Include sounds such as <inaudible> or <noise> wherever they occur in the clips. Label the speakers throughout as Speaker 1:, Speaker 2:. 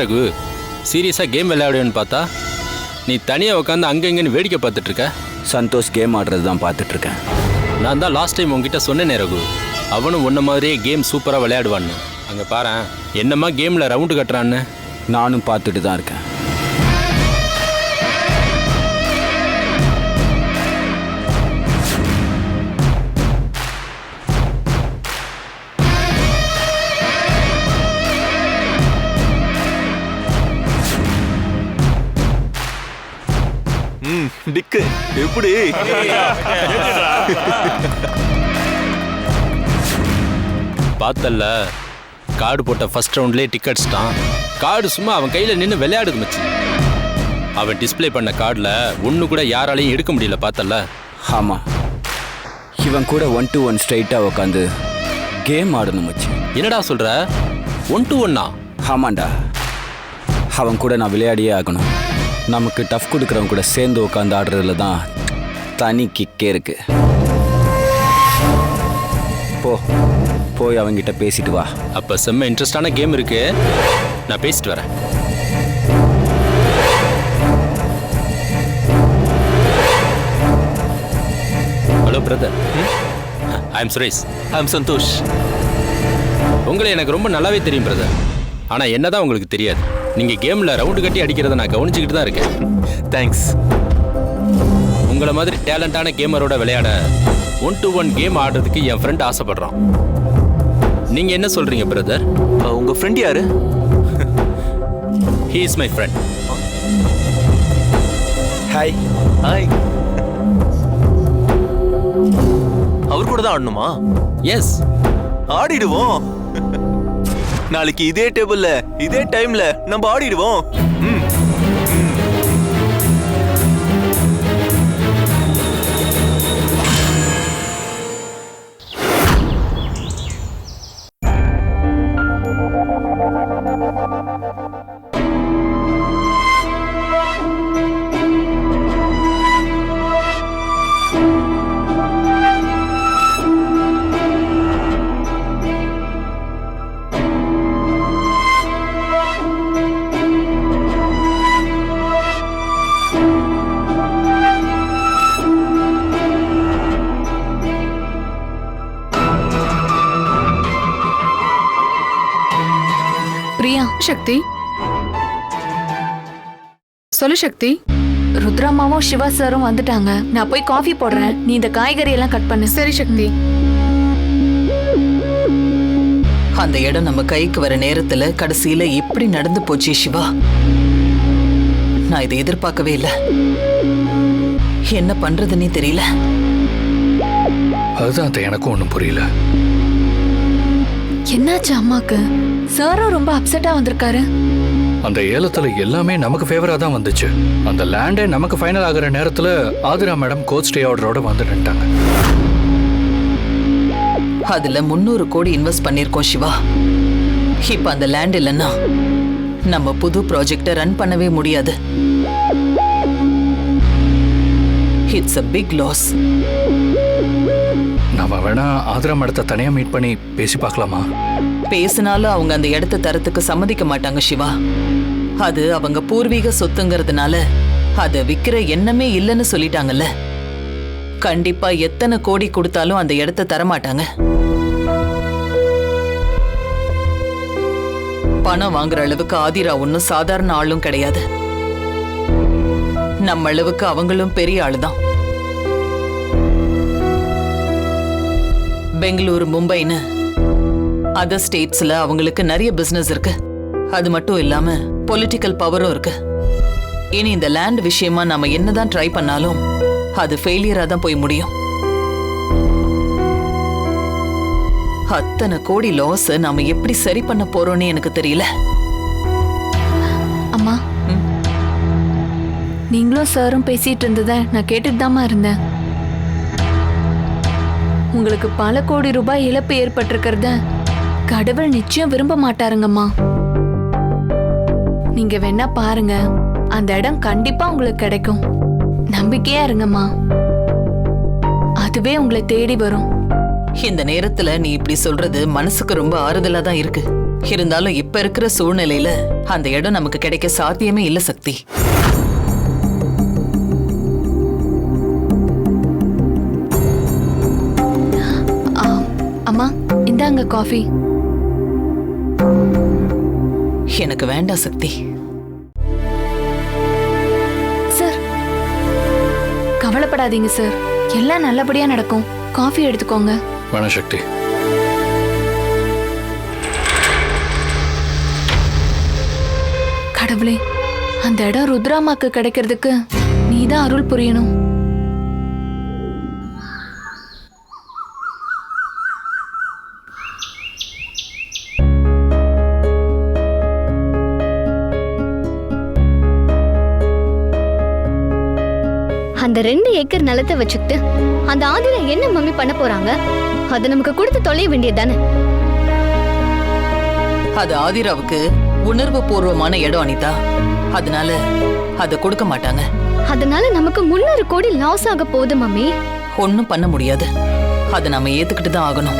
Speaker 1: ரகு சீரியஸாக கேம் விளையாடுவேன்னு பார்த்தா நீ தனியாக உட்காந்து அங்கே இங்கேன்னு வேடிக்கை பார்த்துட்டு இருக்க?
Speaker 2: சந்தோஷ் கேம் ஆடுறது தான் பார்த்துட்டு இருக்கேன்.
Speaker 1: நான் தான் லாஸ்ட் டைம் உங்ககிட்ட சொன்னேனே ரகு அவனும் உன்ன மாதிரியே கேம் சூப்பராக விளையாடுவான்னு. அங்கே பாரேன் என்னம்மா கேமில் ரவுண்டு கட்டுறான்னு?
Speaker 2: நானும் பார்த்துட்டு தான் இருக்கேன்.
Speaker 3: டிக்கு எப்படி?
Speaker 1: பார்த்தல்ல கார்டு போட்ட ஃபர்ஸ்ட் ரவுண்ட்லேயே டிக்கெட்ஸ்டான் கார்டு சும்மா அவன் கையில் நின்று விளையாடுது மச்சி. அவன் டிஸ்ப்ளே பண்ண கார்டில் ஒன்று கூட யாராலையும் எடுக்க முடியல பார்த்தல்ல.
Speaker 2: ஆமாம் இவன் கூட ஒன் டு ஒன் ஸ்ட்ரைட்டாக உட்காந்து கேம் ஆடணும் மச்சி.
Speaker 1: என்னடா சொல்கிற ஒன் டு ஒன்னா
Speaker 2: ஆமாண்டா. அவன் கூட நான் விளையாடியே ஆகணும். நமக்கு டஃப் கொடுக்குறவன் கூட சேர்ந்து உட்காந்து ஆடுறதுல தான் தனி கிக்கே இருக்கு. போ போய் அவன்கிட்ட பேசிட்டு வா.
Speaker 1: அப்போ செம்ம இன்ட்ரெஸ்டான கேம் இருக்கு. நான் பேசிட்டு வரேன். Hello brother I am Suresh
Speaker 3: I am Santhosh
Speaker 1: உங்களை எனக்கு ரொம்ப நல்லாவே தெரியும் பிரதர் ஆனால் என்னதான் உங்களுக்கு தெரியாது. நீங்கள் கேமில் ரவுண்டு கட்டி அடிக்கிறத நான் கவனிச்சுக்கிட்டு தான் இருக்கேன்.
Speaker 3: தேங்க்ஸ்
Speaker 1: உங்களை மாதிரி டேலண்டான கேமரோட விளையாட ஒன் டு ஒன் கேம் ஆடுறதுக்கு என் ஃப்ரெண்ட் ஆசைப்படுறான். நீங்கள் என்ன சொல்கிறீங்க பிரதர்
Speaker 3: உங்க ஃப்ரெண்ட் யாரு?
Speaker 1: He is my friend
Speaker 2: hi
Speaker 3: hi அவர் கூட தான் ஆடணுமா?
Speaker 1: எஸ்
Speaker 3: ஆடிடுவோம். <laughs> நாளைக்கு இதே டேபிள்ல இதே டைம்ல நம்ம ஆடிடுவோம்.
Speaker 4: சொல்லு சக்தி.
Speaker 5: ருத்ராமாவும் சிவா சாரும் வந்துட்டாங்க. நான் போய் காஃபி போடுறேன். நீ இந்த காய்கறி எல்லாம் கட் பண்ணு.
Speaker 4: சரி சக்தி.
Speaker 6: அந்த இடம் நம்ம கைக்கு வர நேரத்துல கடைசியில இப்படி நடந்து போச்சு சிவா? நான் இதை எதிர்பார்க்கவே இல்லை. என்ன பண்றதுன்னே தெரியல.
Speaker 7: அதுதான் அத்தை எனக்கும் ஒன்றும் புரியல.
Speaker 5: என்னாச்சு அம்மாக்கு? சாரும் ரொம்ப அப்செட்டா வந்திருக்காரு.
Speaker 7: அந்த ஏலத்துல எல்லாமே நமக்கு ஃபேவரா தான் வந்துச்சு. அந்த லேண்டே நமக்கு ஃபைனல் ஆகுற நேரத்துல ஆதிரா மேடம் கோச் ஸ்டே ஆர்டரோட வந்து நின்ட்டாங்க.
Speaker 6: அதுல முந்நூறு கோடி இன்வெஸ்ட் பண்ணிருக்கோம் சிவா. இப்ப அந்த லேண்ட் இல்லைன்னா நம்ம புது ப்ராஜெக்டை ரன் பண்ணவே முடியாது. இட்ஸ் அ பிக் லாஸ்
Speaker 7: நாம வேணா ஆதிரா மேடத்தை தனியா மீட் பண்ணி பேசி பார்க்கலாமா?
Speaker 6: பேசினாலும் அவங்க அந்த இடத்த தரத்துக்கு சம்மதிக்க மாட்டாங்க சிவா. அது அவங்க பூர்வீக சொத்துங்கிறதுனால அதை விக்கிற எண்ணமே இல்லைன்னு சொல்லிட்டாங்கல்ல. கண்டிப்பா எத்தனை கோடி கொடுத்தாலும் அந்த இடத்த தரமாட்டாங்க. பணம் வாங்குற அளவுக்கு ஆதிரா ஒன்றும் சாதாரண ஆளும் கிடையாது. நம்ம அளவுக்கு அவங்களும் பெரிய ஆளுதான். பெங்களூரு மும்பைன்னு அதர் ஸ்டேட்ஸ்ல அவங்களுக்கு நிறைய பிசினஸ் இருக்கு. அது மட்டும் இல்லாம பொலிட்டிக்கல் பவரும் இருக்கு. இனி இந்த லேண்ட் விஷயமா நாம என்னதான் ட்ரை பண்ணாலும் அது ஃபெயிலியரா தான் போய் முடியும். அத்தனை கோடி லாஸ் நாம எப்படி சரி பண்ண போறோம்னு எனக்கு தெரியல.
Speaker 5: அம்மா. நீங்களும் சாரும் பேசிட்டு இருந்தத நான் கேட்டுட்டு தாம்மா இருந்தேன். உங்களுக்கு பல கோடி ரூபாய் இழப்பு ஏற்பட்டிருக்கிறத கடவுள் நிச்சயம் விரும்ப மாட்டாருங்கம்மா. நீங்க வேணா பாருங்க. அந்த இடம் கண்டிப்பா உங்களுக்கு கிடைக்கும். நம்பிக்கையா இருங்கம்மா. அதுவே உங்களை தேடி வரும்.
Speaker 6: இந்த நேரத்துல நீ இப்படி சொல்றது மனசுக்கு ரொம்ப ஆறுதலா தான் இருக்கு. இருந்தாலும் இப்ப இருக்கிற சூழ்நிலையில அந்த இடம் நமக்கு கிடைக்க சாத்தியமே இல்ல சக்தி.
Speaker 5: அம்மா இந்தாங்க காஃபி.
Speaker 6: எனக்கு வேண்டாம் சக்தி.
Speaker 5: சார் கவலைப்படாதீங்க சார். எல்லாம் நல்லபடியா நடக்கும். காஃபி எடுத்துக்கோங்க.
Speaker 7: வேணாம் சக்தி.
Speaker 5: கடவுளே அந்த இடம் ருத்ராமாக்கு கிடைக்கிறதுக்கு நீதான் அருள் புரியணும்.
Speaker 4: அந்த ரெண்டு ஏக்கர் நிலத்தை வச்சுக்கிட்டு அந்த ஆதிரா என்ன மம்மி பண்ண போறாங்க? அதை நமக்கு கொடுத்து தொலைய வேண்டியதுதானே?
Speaker 6: அது ஆதிராவுக்கு உணர்வு பூர்வமான இடம் அனிதா. அதனால அதை கொடுக்க மாட்டாங்க.
Speaker 4: அதனால நமக்கு முன்னூறு கோடி லாஸ் ஆக போகுது மம்மி.
Speaker 6: ஒன்னும் பண்ண முடியாது. அதை நாம ஏத்துக்கிட்டு தான் ஆகணும்.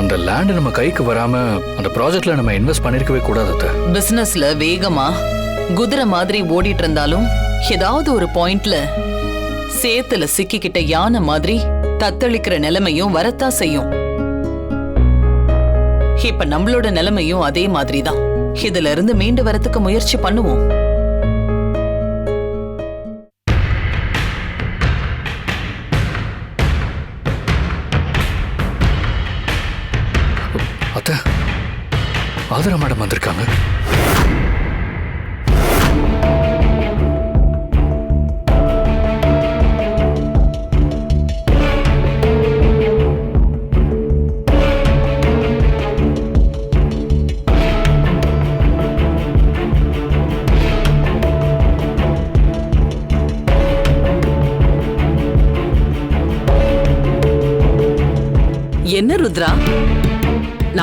Speaker 7: அந்த லேண்ட் நம்ம கைக்கு வராம அந்த ப்ராஜெக்ட்ல நம்ம இன்வெஸ்ட் பண்ணிருக்கவே கூடாது.
Speaker 6: பிசினஸ்ல வேகமா குதிரை மாதிரி ஓடிட்டு இருந்தாலும் ஏதாவது ஒரு பாயிண்ட்ல சேத்துல சிக்கிக்கிட்ட யானை மாதிரி தத்தளிக்கிற நிலைமையும் வரத்தா செய்யும். இப்ப நம்மளோட நிலைமையும் அதே மாதிரி தான் இதுல இருந்து மீண்டு வரத்துக்கு முயற்சி பண்ணுவோம்.
Speaker 7: அத்தை ஆதரா மேடம் வந்திருக்காங்க.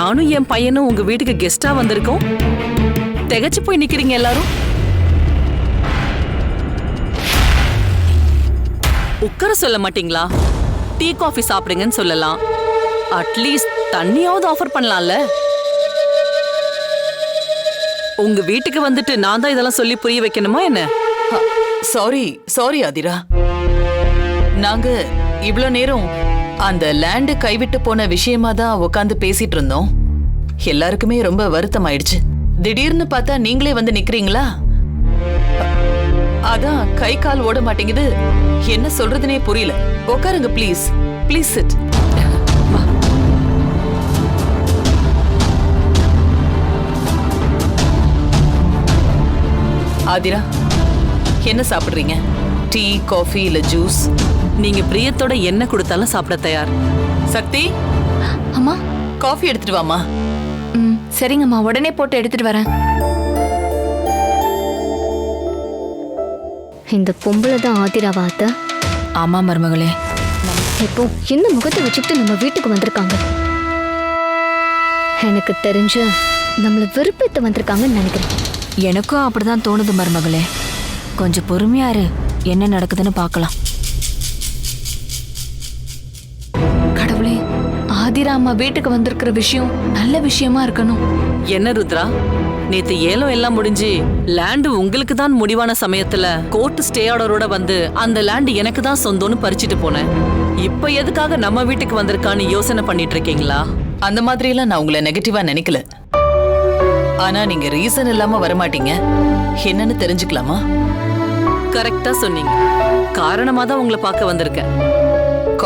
Speaker 8: நானும் என் பையனும் உங்க வீட்டுக்கு கெஸ்டா வந்திருக்கோம். திகச்சு போய் நிக்கிறீங்க எல்லாரும். உட்கார சொல்ல மாட்டீங்களா? டீ காஃபி சாப்பிடுங்கன்னு சொல்லலாம். அட்லீஸ்ட் தண்ணியாவது ஆஃபர் பண்ணலாம்ல. உங்க வீட்டுக்கு வந்துட்டு நான் தான் இதெல்லாம் சொல்லி புரிய வைக்கணுமா என்ன?
Speaker 6: Sorry sorry Aadhira. நாங்க இவ்வளோ நேரம் அந்த லேண்டு கைவிட்டு போன விஷயமா தான் உட்காந்து பேசிட்டு இருந்தோம். எல்லாருக்குமே ரொம்ப வருத்தம் ஆயிடுச்சு திடீர்னு பார்த்தா நீங்களே வந்து நிக்கிறீங்களா? அதான் கை கால் ஓட மாட்டேங்குது. என்ன சொல்றதுனே புரியல. உட்காருங்க ப்ளீஸ் ப்ளீஸ் சிட் ஆதிரா என்ன சாப்பிடுறீங்க? டீ காஃபி இல்ல ஜூஸ்
Speaker 8: நீங்க பிரியத்தோட என்ன கொடுத்தாலும் சாப்பிட தயார்.
Speaker 6: சக்தி?
Speaker 5: அம்மா?
Speaker 6: காஃபி எடுத்துட்டு வாமா
Speaker 5: ம் சரிங்கம்மா. உடனே போட்டு எடுத்துட்டு வரேன்.
Speaker 4: இந்த பொம்பளை தான் ஆதிராவா அத்தை?
Speaker 9: ஆமா மருமகளே.
Speaker 4: இப்போ இந்த முகத்தை வச்சுக்கிட்டு நம்ம வீட்டுக்கு வந்திருக்காங்க? எனக்கு தெரிஞ்சு நம்மள வெறுப்பேத்த வந்திருக்காங்கன்னு நினைக்கிறேன்.
Speaker 9: எனக்கும் அப்படிதான் தோணுது மருமகளே. கொஞ்சம் பொறுமையா இரு. என்ன நடக்குதுன்னு பார்க்கலாம்.
Speaker 5: ஆதிரா அம்மா வீட்டுக்கு வந்திருக்கிற விஷயம் நல்ல விஷயமா இருக்கணும்.
Speaker 8: என்ன ருத்ரா? நேத்து ஏலம் எல்லாம் முடிஞ்சு லேண்ட் உங்களுக்கு தான் முடிவான சமயத்துல கோர்ட் ஸ்டே ஆர்டரோட வந்து அந்த லேண்ட் எனக்கு தான் சொந்தம்னு பறிச்சிட்டு போனேன். இப்ப எதுக்காக நம்ம வீட்டுக்கு வந்திருக்கான்னு யோசனை பண்ணிட்டு இருக்கீங்களா?
Speaker 6: அந்த மாதிரி எல்லாம் நான் உங்களை நெகட்டிவா நினைக்கல. ஆனா நீங்க ரீசன் இல்லாம வரமாட்டீங்க. என்னன்னு தெரிஞ்சுக்கலாமா?
Speaker 8: கரெக்டா சொன்னீங்க. காரணமா தான் உங்களை பார்க்க வந்திருக்கேன்.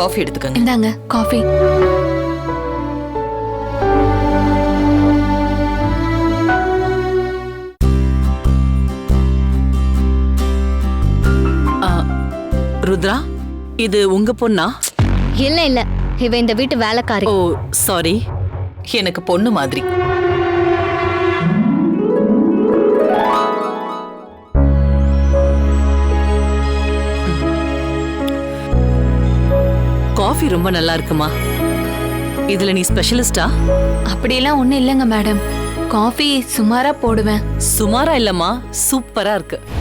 Speaker 6: காஃபி எடுத்துக்கங்க.
Speaker 5: இந்தாங்க காஃபி
Speaker 8: ருத்ரா? இது உங்க பொண்ணா?
Speaker 4: இல்ல இல்ல. இவ இந்த வீட்டு வேலைக்காரி.
Speaker 8: ஓ சாரி
Speaker 6: எனக்கு பொண்ணு மாதிரி.
Speaker 8: காஃபி ரொம்ப நல்லா இருக்குமா? இதுல நீ ஸ்பெஷலிஸ்டா?
Speaker 5: அப்படியெல்லாம் ஒண்ணும் இல்லைங்க மேடம். காஃபி சுமாரா போடுவேன்.
Speaker 8: சுமாரா இல்லம்மா சூப்பரா இருக்கு.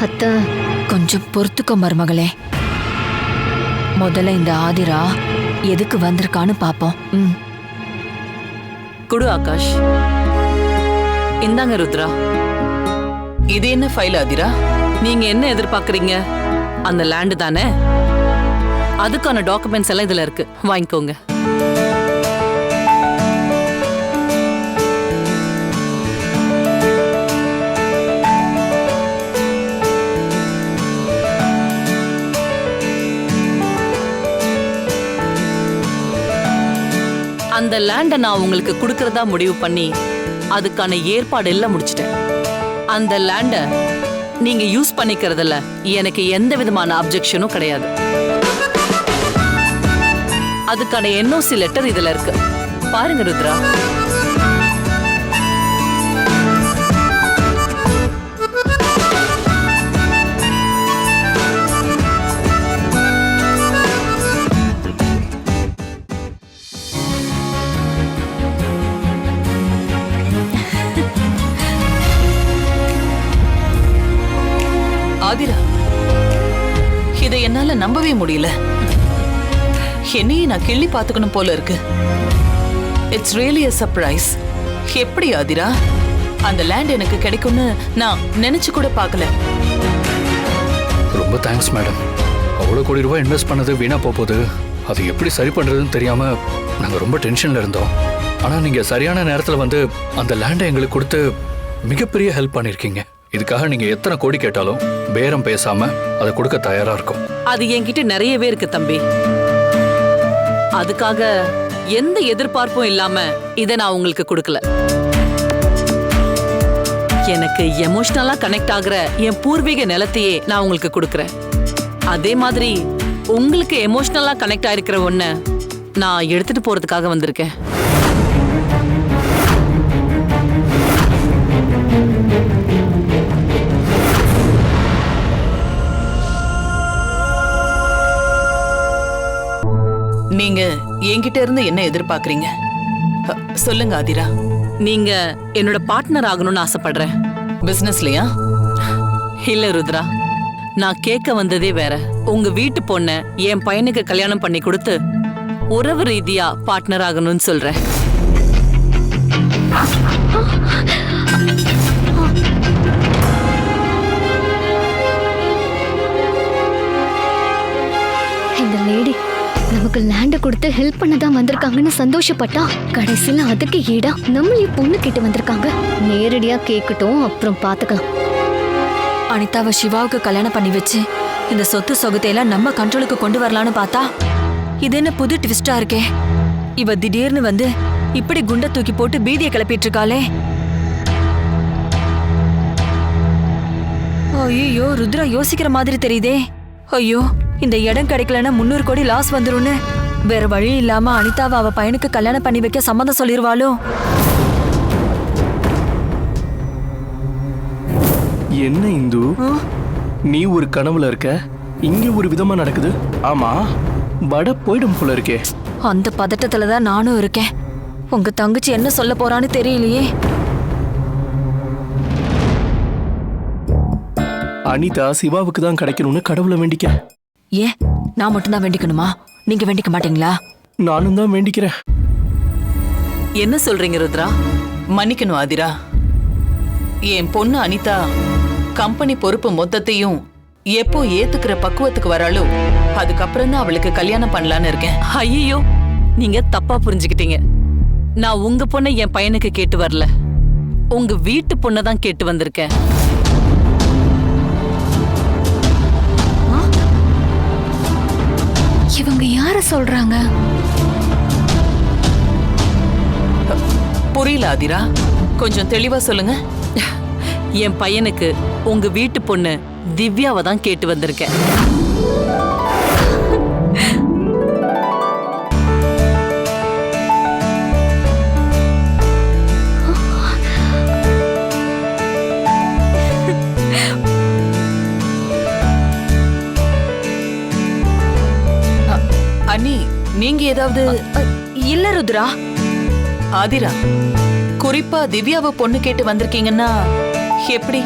Speaker 4: அத்தா
Speaker 9: கொஞ்சம் பொறுத்துக்கோ மருமகளே. முதல்ல இந்த ஆதிரா எதுக்கு வந்திருக்கான்னு பாப்போம். ம்.
Speaker 8: குடு ஆகாஷ். இந்தாங்க ருத்ரா.
Speaker 6: இது என்ன ஃபைல் ஆதிரா?
Speaker 8: நீங்க என்ன எதிர்பார்க்கறீங்க? அந்த லேண்டு தானே? அதுக்கான டாக்குமெண்ட்ஸ் எல்லாம் இதுல இருக்கு. வாங்கிக்கோங்க. அந்த லேண்டை நான் உங்களுக்கு கொடுக்கறதா முடிவு பண்ணி அதுக்கான ஏற்பாடு எல்லாம் முடிச்சிட்டேன். அந்த லேண்டை நீங்க யூஸ் பண்ணிக்கிறதுல எனக்கு எந்த விதமான அப்ஜெக்ஷனும் கிடையாது. அதுக்கான என்ஓசி லெட்டர் இதுல இருக்கு. பாருங்க ருத்ரா.
Speaker 6: நம்பவே முடியல. என்னையே நான் கிள்ளி பார்த்துக்கணும் போல இருக்கு. இட்ஸ் ரியலி அ சர்ப்ரைஸ் எப்படி ஆதிரா? அந்த லேண்ட் எனக்கு கிடைக்கும்னு நான் நினைச்சு கூட பார்க்கல.
Speaker 7: ரொம்ப தேங்க்ஸ் மேடம் அவ்வளோ கோடி ரூபாய் இன்வெஸ்ட் பண்ணது வீணா போகுது. அது எப்படி சரி பண்ணுறதுன்னு தெரியாமல் நாங்கள் ரொம்ப டென்ஷனில் இருந்தோம். ஆனால் நீங்கள் சரியான நேரத்தில் வந்து அந்த லேண்டை எங்களுக்கு கொடுத்து மிகப்பெரிய ஹெல்ப் பண்ணியிருக்கீங்க இதுக்காக நீங்கள் எத்தனை கோடி கேட்டாலும் பேரம் பேசாமல் அதை கொடுக்க தயாராக இருக்கும்.
Speaker 8: அது என்கிட்ட நிறையவே இருக்கு தம்பி. அதுக்காக எந்த எதிர்பார்ப்பும் இல்லாம இதை நான் உங்களுக்கு கொடுக்கல. எனக்கு எமோஷனலா கனெக்ட் ஆகுற என் பூர்வீக நிலத்தையே நான் உங்களுக்கு கொடுக்குறேன். அதே மாதிரி உங்களுக்கு எமோஷனலா கனெக்ட் ஆயிருக்கிற ஒன்ன நான் எடுத்துட்டு போறதுக்காக வந்திருக்கேன்.
Speaker 6: நீங்க என்கிட்ட இருந்து என்ன எதிர்பார்க்கறீங்க? சொல்லுங்க ஆதிரா.
Speaker 8: நீங்க என்னோட பார்ட்னர் ஆகணும்னு ஆசைப்படுறேன்.
Speaker 6: பிசினஸ்லயா
Speaker 8: இல்ல ருத்ரா. நான் கேட்க வந்ததே வேற. உங்க வீட்டு பொண்ண என் பையனுக்கு கல்யாணம் பண்ணி கொடுத்து உறவு ரீதியா பார்ட்னர் ஆகணும்னு சொல்றேன்.
Speaker 4: நமக்கு லேண்ட கொடுத்து ஹெல்ப் பண்ண தான் வந்திருக்காங்கன்னு சந்தோஷப்பட்டா கடைசியில அதுக்கு ஈடா நம்மளே பொண்ணு கிட்ட வந்திருக்காங்க. நேரடியா கேட்கட்டும் அப்புறம் பாத்துக்கலாம்.
Speaker 9: அனிதாவை சிவாவுக்கு கல்யாணம் பண்ணி வச்சு இந்த சொத்து சொகத்தை எல்லாம் நம்ம கண்ட்ரோலுக்கு கொண்டு வரலான்னு பார்த்தா இது என்ன புது ட்விஸ்டா இருக்கே. இவ திடீர்னு வந்து இப்படி குண்டை தூக்கி போட்டு பீதியை கிளப்பிட்டு இருக்காளே ஐயோ ருத்ரா யோசிக்கிற மாதிரி தெரியுதே. ஐயோ இந்த இடம் கிடைக்கலன்னா முந்நூறு கோடி லாஸ் வந்துரும்னு. வேற வழி இல்லாம அனிதாவை அவ பையனுக்கு கல்யாணம் பண்ணி வைக்க சம்மதம் சொல்லிருவாளோ?
Speaker 10: என்ன இந்து? நீ ஒரு கனவுல இருக்க? இங்க ஒரு விதமா நடக்குது. ஆமா வட போயிடும் போல இருக்கே.
Speaker 9: அந்த பதட்டத்துல தான் நானும் இருக்கேன். உங்க தங்கச்சி என்ன சொல்ல போறான்னு தெரியலையே.
Speaker 10: அனிதா சிவாவுக்கு தான் கிடைக்கணும்னு கடவுளை வேண்டிக்க.
Speaker 9: ஏன் நான் மட்டும்தான் வேண்டிக்கணுமா? நீங்க வேண்டிக்க மாட்டீங்களா?
Speaker 10: நானும் தான் வேண்டிக்கிறேன்.
Speaker 8: என்ன சொல்றீங்க ருத்ரா?
Speaker 6: மன்னிக்கணும் ஆதிரா. என் பொண்ணு அனிதா கம்பெனி பொறுப்பு மொத்தத்தையும் எப்போ ஏத்துக்கிற பக்குவத்துக்கு வராளோ அதுக்கப்புறம் தான் அவளுக்கு கல்யாணம் பண்ணலான்னு இருக்கேன்.
Speaker 8: ஐயோ நீங்க தப்பா புரிஞ்சுக்கிட்டீங்க. நான் உங்க பொண்ணை என் பையனுக்கு கேட்டு வரல. உங்க வீட்டு பொண்ணை தான் கேட்டு வந்திருக்கேன்.
Speaker 5: இவங்க யார சொல்றாங்க?
Speaker 6: புரியல ஆதிரா கொஞ்சம் தெளிவா சொல்லுங்க.
Speaker 8: என் பையனுக்கு உங்க வீட்டு பொண்ணு திவ்யாவை தான் கேட்டு வந்திருக்கேன்.
Speaker 6: நீங்க ஏதாவது
Speaker 9: இல்ல ருத்ரா.
Speaker 6: ஆதிரா குறிப்பா திவ்யாவை பொண்ணு கேட்டு வந்திருக்கீங்கன்னா எப்படி?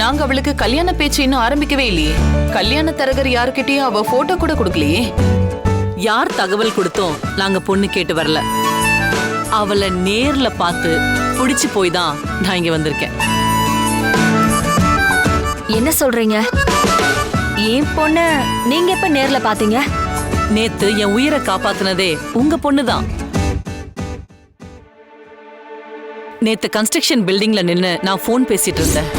Speaker 6: நாங்க அவளுக்கு கல்யாண பேச்சு இன்னும் ஆரம்பிக்கவே இல்லையே. கல்யாண தரகர் யாருக்கிட்டயும் அவ போட்டோ கூட கொடுக்கலையே.
Speaker 8: யார் தகவல் கொடுத்தோம் நாங்க பொண்ணு கேட்டு வரல. அவளை நேர்ல பார்த்து பிடிச்சு போய் தான் நான் இங்க வந்திருக்கேன்.
Speaker 9: என்ன சொல்றீங்க? என் பொண்ண நீங்க எப்ப நேர்ல பாத்தீங்க
Speaker 8: நேத்து என் உயிரை காப்பாத்துனதே உங்க பொண்ணு தான் நேத்து கன்ஸ்ட்ரக்ஷன் பில்டிங்ல நின்னு நான் ஃபோன் பேசிட்டு இருந்தேன்.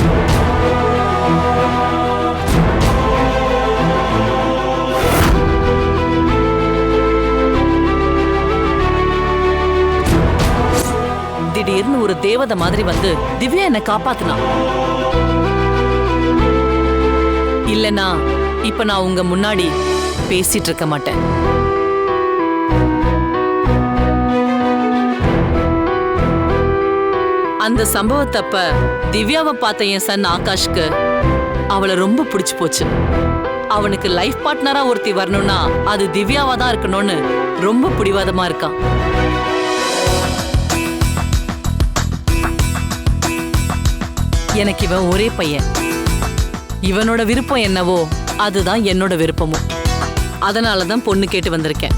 Speaker 8: திடீர்னு ஒரு தேவதை மாதிரி வந்து திவ்யா என்னை காப்பாத்தினா. இல்லனா இப்ப நான் உங்க முன்னாடி பேசிட்டு இருக்க மாட்டேன் அந்த சம்பவத்தப்ப திவ்யாவை பார்த்த என் சன் ஆகாஷ்க்கு அவளை ரொம்ப பிடிச்சு போச்சு. அவனுக்கு லைஃப் பார்ட்னரா ஒருத்தி வரணும்னா அது திவ்யாவா தான் இருக்கணும்னு ரொம்ப பிடிவாதமா இருக்கான். எனக்கு இவன் ஒரே பையன். இவனோட விருப்பம் என்னவோ அதுதான் என்னோட விருப்பமும். அதனால தான் பொண்ணு கேட்டு வந்திருக்கேன்.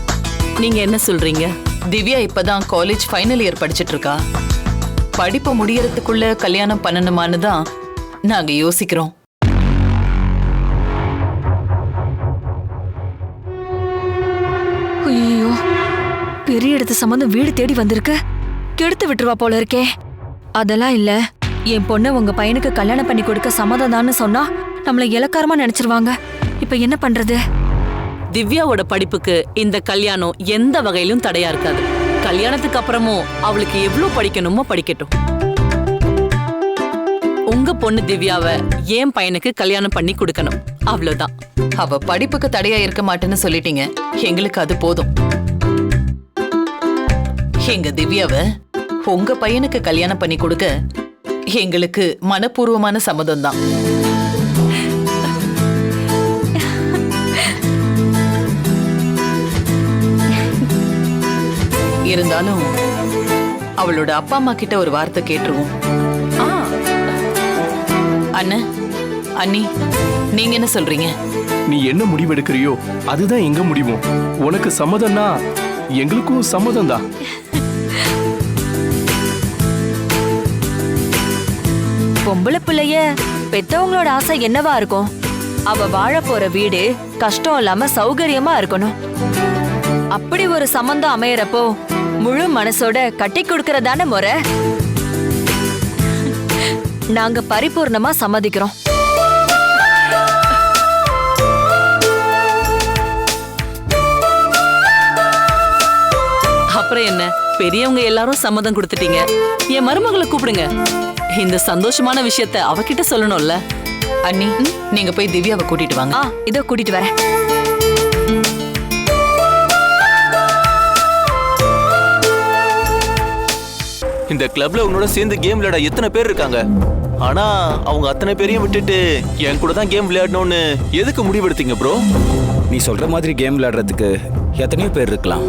Speaker 8: நீங்க என்ன சொல்றீங்க?
Speaker 6: திவ்யா இப்பதான் காலேஜ் ஃபைனல் இயர் படிச்சிட்டு இருக்கா படிப்பு முடியறதுக்குள்ள கல்யாணம் பண்ணணுமான்னு தான் நாங்க யோசிக்கிறோம்.
Speaker 9: ஐயோ பெரிய இடத்து சம்பந்தம் வீடு தேடி வந்திருக்கு. கெடுத்து விட்டுருவா போல இருக்கே. அதெல்லாம் இல்ல. என் பொண்ணை உங்க பையனுக்கு கல்யாணம் பண்ணி கொடுக்க சம்மதம்தான்னு சொன்னா நம்மள இலக்காரமா நினைச்சிருவாங்க. இப்ப என்ன பண்றது?
Speaker 8: திவ்யாவோட படிப்புக்கு இந்த கல்யாணம் எந்த வகையிலும் தடையா இருக்காது. கல்யாணத்துக்கு அப்புறமும் அவளுக்கு எவ்வளவு படிக்கணுமோ படிக்கட்டும். உங்க பொண்ணு திவ்யாவை என் பையனுக்கு கல்யாணம் பண்ணி கொடுக்கணும். அவ்வளவுதான்
Speaker 6: அவ படிப்புக்கு தடையா இருக்க மாட்டேன்னு சொல்லிட்டீங்க. எங்களுக்கு அது போதும். எங்க திவ்யாவ உங்க பையனுக்கு கல்யாணம் பண்ணி கொடுக்க எங்களுக்கு மனப்பூர்வமான சம்மதம் தான் இருந்தாலும் அவளோட அப்பா அம்மா கிட்ட ஒரு வார்த்தை கேட்டுருவோம். ஆ. அண்ணன் அண்ணி நீங்க என்ன சொல்றீங்க?
Speaker 10: நீ என்ன முடிவெடுக்கிறியோ அதுதான் எங்க முடிவும். உனக்கு சம்மதம்னா எங்களுக்கும் சம்மதம் தான்
Speaker 9: பொம்பளை பிள்ளைய பெத்தவங்களோட ஆசை என்னவா இருக்கும்? அவ வாழ போற வீடு கஷ்டம் இல்லாம சௌகரியமா இருக்கணும். அப்படி ஒரு சம்பந்தம் அமையறப்போ முழு மனசோட கட்டி கொடுக்கறதான முறை? நாங்க பரிபூர்ணமா சம்மதிக்கிறோம்.
Speaker 8: அப்புறம் என்ன? பெரியவங்க எல்லாரும் சம்மதம் கொடுத்துட்டீங்க. என் மருமகளை கூப்பிடுங்க. இந்த சந்தோஷமான விஷயத்த அவகிட்ட சொல்லணும்ல.
Speaker 6: அண்ணி நீங்க போய் திவ்யாவை கூட்டிட்டு வாங்க.
Speaker 9: இதோ கூட்டிட்டு வரேன்.
Speaker 3: இந்த கிளப்ல உன்னோட சேர்ந்து கேம் விளையாட எத்தனை பேர் இருக்காங்க? ஆனா அவங்க அத்தனை பேரையும் விட்டுட்டு என் கூட தான் கேம் விளையாடணும்னு எதுக்கு முடிவெடுத்தீங்க ப்ரோ
Speaker 2: நீ சொல்ற மாதிரி கேம் விளையாடுறதுக்கு எத்தனையோ பேர் இருக்கலாம்.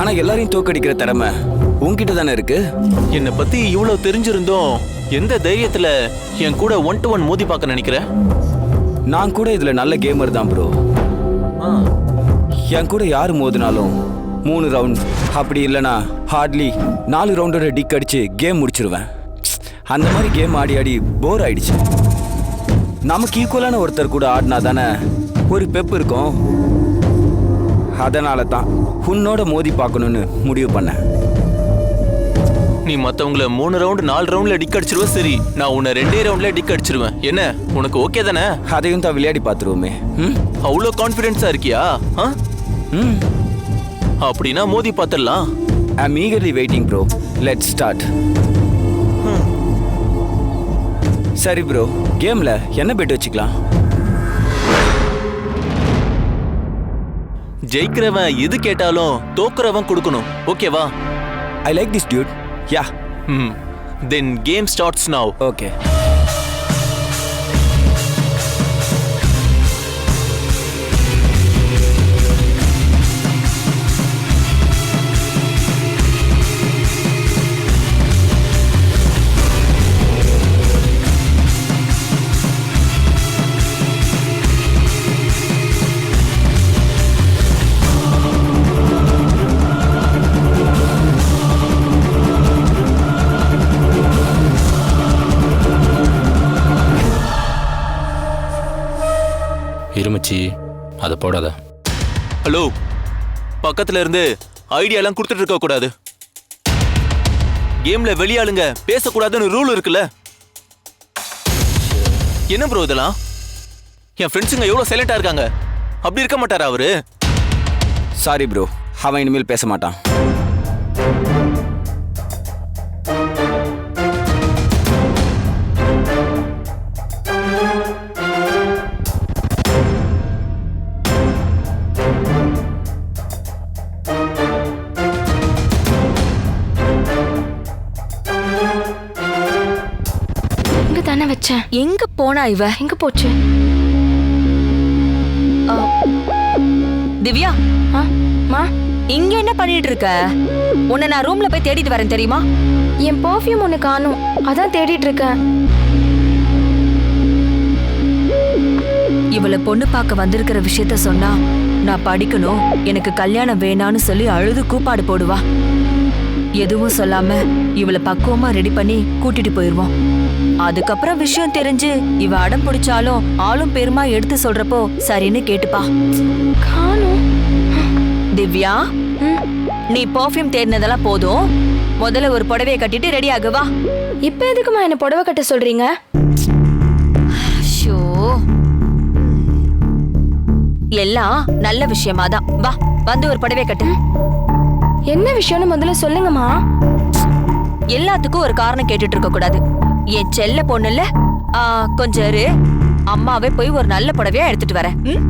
Speaker 2: ஆனா எல்லாரையும் தோக்கடிக்கிற திறமை உன்கிட்ட தானே இருக்கு?
Speaker 3: என்னை பத்தி இவ்வளவு தெரிஞ்சிருந்தோம் எந்த தைரியத்துல என் கூட ஒன் டு ஒன் மோதி பார்க்க நினைக்கிற?
Speaker 2: நான் கூட இதுல நல்ல கேமர் தான் ப்ரோ என் கூட யார் மோதினாலும் மூணு ரவுண்ட் அப்படி இல்லைனா ஹார்ட்லி நாலு ரவுண்டோட டிக் அடிச்சு கேம் முடிச்சிருவேன். அந்த மாதிரி கேம் ஆடி ஆடி போர் ஆயிடுச்சு. நமக்கு ஈக்குவலான ஒருத்தர் கூட ஆடினா தானே ஒரு பெப் இருக்கும். அதனால தான் உன்னோட மோதி பார்க்கணுன்னு முடிவு பண்ணேன்.
Speaker 3: நீ மத்தவங்கள மூணு ரவுண்ட் நாலு ரவுண்ட்ல டிக் அடிச்சிருவ சரி. நான் உன்னை ரெண்டே ரவுண்ட்ல டிக் அடிச்சிருவேன். என்ன? உனக்கு ஓகே தானே?
Speaker 2: அதையும் தான் விளையாடி பார்த்துருவோமே. ம்?
Speaker 3: அவ்வளோ கான்ஃபிடென்ஸா இருக்கியா? ஆ?
Speaker 2: ம்.
Speaker 3: அப்படின்னா மோதி பார்த்துடலாம்.
Speaker 2: I'm eagerly waiting bro let start சரி ப்ரோ கேம்ல என்ன பெட் வச்சுக்கலாம்?
Speaker 3: ஜெயிக்கிறவன் எது கேட்டாலும் தோக்குறவன் கொடுக்கணும். ஓகேவா
Speaker 2: I like this dude yeah
Speaker 3: hmm then game starts now
Speaker 2: okay
Speaker 1: இருமச்சி அதை போடாத.
Speaker 3: ஹலோ பக்கத்துல இருந்து ஐடியா எல்லாம் கொடுத்துட்டு இருக்க கூடாது. கேம்ல வெளியாளுங்க பேசக்கூடாதுன்னு ரூல் இருக்குல்ல. என்ன ப்ரோ இதெல்லாம்? என் ஃப்ரெண்ட்ஸுங்க எவ்வளவு சைலண்டா இருக்காங்க? அப்படி இருக்க மாட்டாரா அவரு?
Speaker 2: சாரி ப்ரோ அவன் இனிமேல் பேச மாட்டான்.
Speaker 5: வச்சேன்
Speaker 9: எங்க போனா இவ?
Speaker 5: எங்க போச்சு?
Speaker 9: திவ்யா.
Speaker 5: ஆ மா.
Speaker 9: இங்க என்ன பண்ணிட்டு இருக்க? உன்னை நான் ரூம்ல போய் தேடிட்டு வரேன் தெரியுமா?
Speaker 5: என் பர்ஃப்யூம் ஒன்று காணும். அதான் தேடிட்டு இருக்கேன்.
Speaker 9: இவள பொண்ணு பார்க்க வந்திருக்கிற விஷயத்த சொன்னா நான் படிக்கணும். எனக்கு கல்யாணம் வேணான்னு சொல்லி அழுது கூப்பாடு போடுவா. எதுவும் சொல்லாம இவள பக்குவமா ரெடி பண்ணி கூட்டிட்டு போயிருவோம். அதுக்கப்புறம் விஷயம் தெரிஞ்சு இவ அடம் பிடிச்சாலும் ஆளும் பெருமா எடுத்து சொல்றப்போ சரின்னு கேட்டுப்பா. திவ்யா நீ பர்ஃப்யூம் தேடினதெல்லாம் போதும். முதல்ல ஒரு புடவைய கட்டிட்டு ரெடி ஆகு வா.
Speaker 5: இப்போ எதுக்குமா என்ன புடவை கட்ட சொல்றீங்க?
Speaker 9: ஷோ. எல்லாம் நல்ல விஷயமா தான். வா வந்து ஒரு புடவைய கட்டு.
Speaker 5: என்ன விஷயம்னு முதல்ல சொல்லுங்கம்மா.
Speaker 9: எல்லாத்துக்கும் ஒரு காரணம் கேட்டுட்டு இருக்க கூடாது என் செல்ல பொண்ணுல கொஞ்சம் இரு அம்மாவே போய் ஒரு நல்ல புடவையா எடுத்துட்டு வரேன் ம்?